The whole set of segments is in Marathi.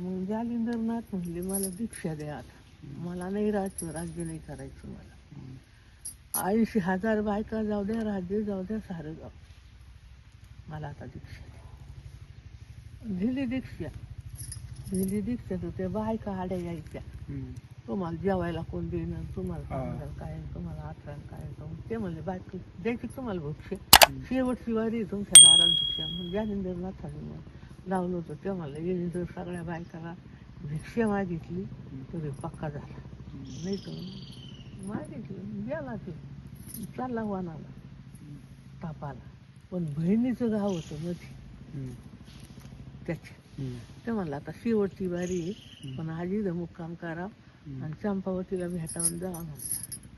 मग जालिंदरनाथ म्हणले मला दीक्षा द्या आता. मला नाही राहायचं राज्य नाही करायचं मला. ऐंशी हजार बायका जाऊ द्या राज्य जाऊ द्या सारं जाऊ मला आता दीक्षा द्या. दिली दीक्षा. दिली दीक्षा तर त्या बायका आड्या यायच्या. तुम्हाला जेवायला कोण देणार? तुम्हाला काय? तुम्हाला आथरण काय? ते म्हणले बायको द्यायची तुम्हाला भक्ष्य शेवटची वारी तुमच्या दारात भिक्षा मग जालिंदरनाथाने मग. लावलं होतं ते म्हणलं येणे जर सगळ्या बायकाला भिक्षा मागितली तरी पक्का झाला. नाही तर मागितलं गेला ते. चालला वानाला तापाला. पण बहिणीचं गाव होतं मध्ये त्याचे ते म्हणलं आता शेवटची आहे पण आजी मुक्काम करा आणि चंपावतीला भेटावून जा म्हणला.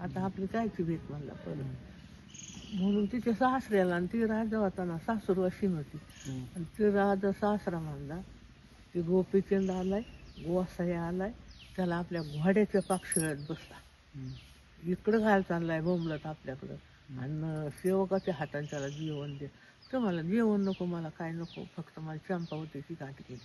आता आपली कायची भेट म्हणला परत. म्हणून तिच्या सासऱ्याला आणि ती राजा होता ना सासूर अशी होती आणि ते राजा सासरा म्हणला ते गोपीचंद आलाय गोसाई आलाय त्याला आपल्या घोड्याच्या पाक्षळ्यात बसला. इकडं घाल चाललाय बोंबलत आपल्याकडं. आणि सेवकाच्या हाताने त्याला जेवण दे. ते मला जेवण नको मला काय नको फक्त मला चंपावतीची गाठ केली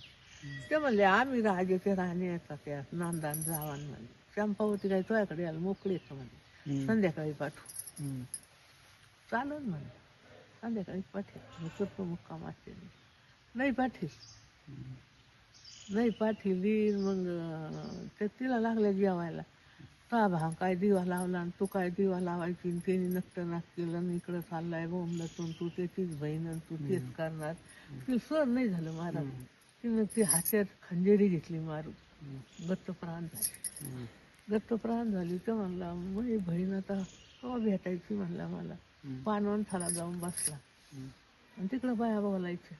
ते म्हणले आम्ही राजाच्या राहण्याचा त्या? नांदान जावान म्हणले. चंपावती काय तुझ्याकडे यायला मोकळी येतं म्हणजे संध्याकाळी पाठवू. चालेल म्हणे संध्याकाळी पाठेल मी करतो मुक्काम असते नाही पाठील नाही पाठीली मग ते तिला लागल्या जेवायला. ता भाव काय दिवा लावला आणि तू काय दिवा लावायची? आणि त्याने नक्ट नाक केलं आणि इकडं चाललाय बोंबलतून. तू त्याचीच बहीण आणि तू तेच करणार. तिला सहन नाही झालं महाराज. तिनं ती हातात खंजेरी घेतली मारून. गत्त प्राण झाली. गत्त प्राण झाली. तर म्हणला माझी बहीण आता केव्हा भेटायची म्हणला मला. पानवंठाला जाऊन बसला. आणि तिकडं बाया बोलायच्या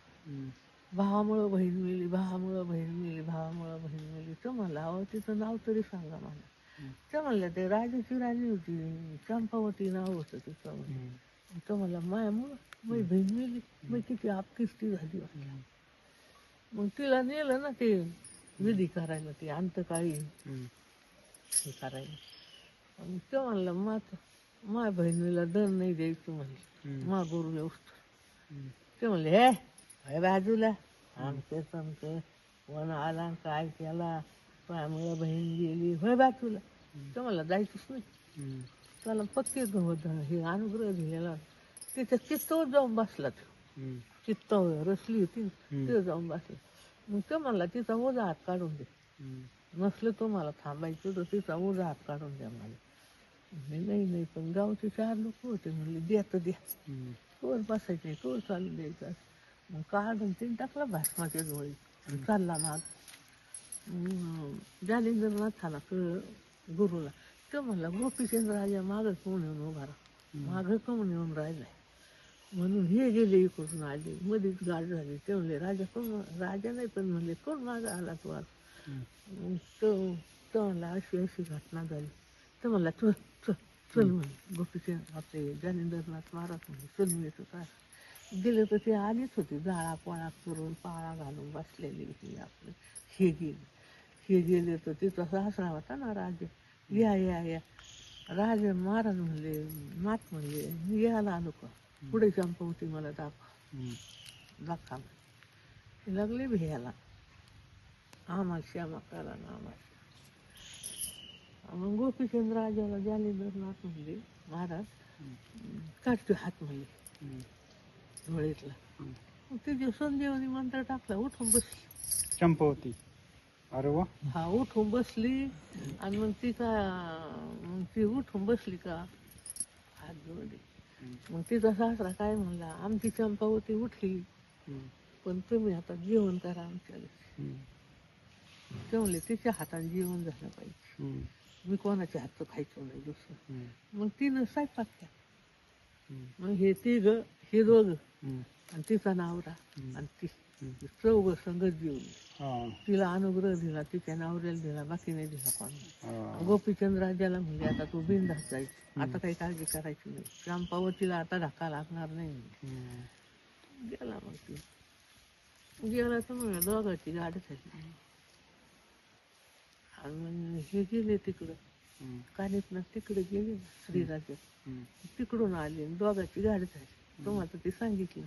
भावामुळं बहीण मिळली भावामुळं बहीण मिळली भावामुळं बहीण मिळली तर म्हणला अहो तिचं नाव तरी सांगा मला. ते म्हणलं ते राजाची राणी होती. चंपावती नाव होतं तिचं. म्हणलं तर म्हणला मायामुळं माझी बहीण मिळली मग किती आपकिस्ती झाली. मग तिला नेलं ना ते विधी करायला ते अंतकाळी हे करायला. मग ते म्हणलं मात माझ्या बहिणीला दर नाही द्यायचं म्हणले मा गुरु व्यवस्था ते म्हणले हे काय बाजूला. आमचं समचं कोण आला काय केला? त्यामुळे बहीण गेली होय बाजूला. ते मला जायचंच नाही. त्याला पक्के गवत हे अनुग्रह दिलेला त्याच्या चित्तावर जाऊन बसला तो. चित्तावर रसली होती ते जाऊन बसला. मग ते म्हणला तिचा ओझा हात काढून दे. नसलं तो मला थांबायचं तर तिचा ओझा हात काढून द्या मला नाही नाही पण गावचे चार लोक होते म्हणले द्या तर द्या तोवर बसायचे तोवर चालू द्यायचा मग काढून तिने टाकला भासमाच्या डोळे चालला ना जालिंदरनाथाला कळलं गुरुला तो म्हणला गोपीचंद राजा मागं कोण येऊन उभा राहा मागं कोण येऊन राहिलाय म्हणून हे गेले इकडून आले मध्येच गाड झाली ते म्हणले राजा कोण राजा नाही पण म्हणले कोण मागं आला मग तो तो म्हणला अशी अशी घटना झाली तर म्हणला चल चल चल म्हणे गोपीचंद आपले जालिंदरनाथ महाराज म्हणे चल मी येतो काय गेले तर ते आलीच होती जाळा पोळा करून पाळा घालून बसलेली होती आपले हे गेले हे गेले तर तिचा सासरा होता ना राजे या या या राजे महाराज म्हणले नाथ म्हणले मी यायला आलो का पुढे चंपवती मला दाखव दाखवा. लागले भियाला आम्हाला श्यामा करा ना आम्हाला मग गोपीचंद राजाला जालिंदरनाथ म्हणले महाराज. काढतो हात म्हणले डोळ्यातला मग तिथे संजीवनी मंत्र टाकला उठून बसली. चंपावती. अरे वा. हा उठून बसली. आणि मग ती का मग ती उठून बसली का हात जोडले. मग तिचा सासरा काय म्हणला आमची चंपावती उठली. पण तुम्ही आता जेवण करा आमच्याला ते म्हणले तिच्या हाताने जेवण झालं पाहिजे. मी कोणाच्या हातचं खायचं नाही दुसरं. मग तिनं स्वयंपाक केला. मग हे तिघ हे दोघ. आणि तिचा नावरा आणि ती. चौघ संगत जेवली. तिला अनुग्रह दिला तिच्या नवऱ्याला दिला बाकी नाही दिला कोणाला. गोपीचंद राजाला म्हणजे आता तू बिंदास जायचं आता काही काळजी करायची नाही. चंपावतीला आता धक्का लागणार नाही. गेला मग ती. गेला तर म्हणा दोघांची गाडी झाली. आणि हे गेले तिकडं कानित ना तिकडे गेले ना श्रीराजा. तिकडून आले दोघांची गाडी झाली. तुम्हाला ती सांगितली.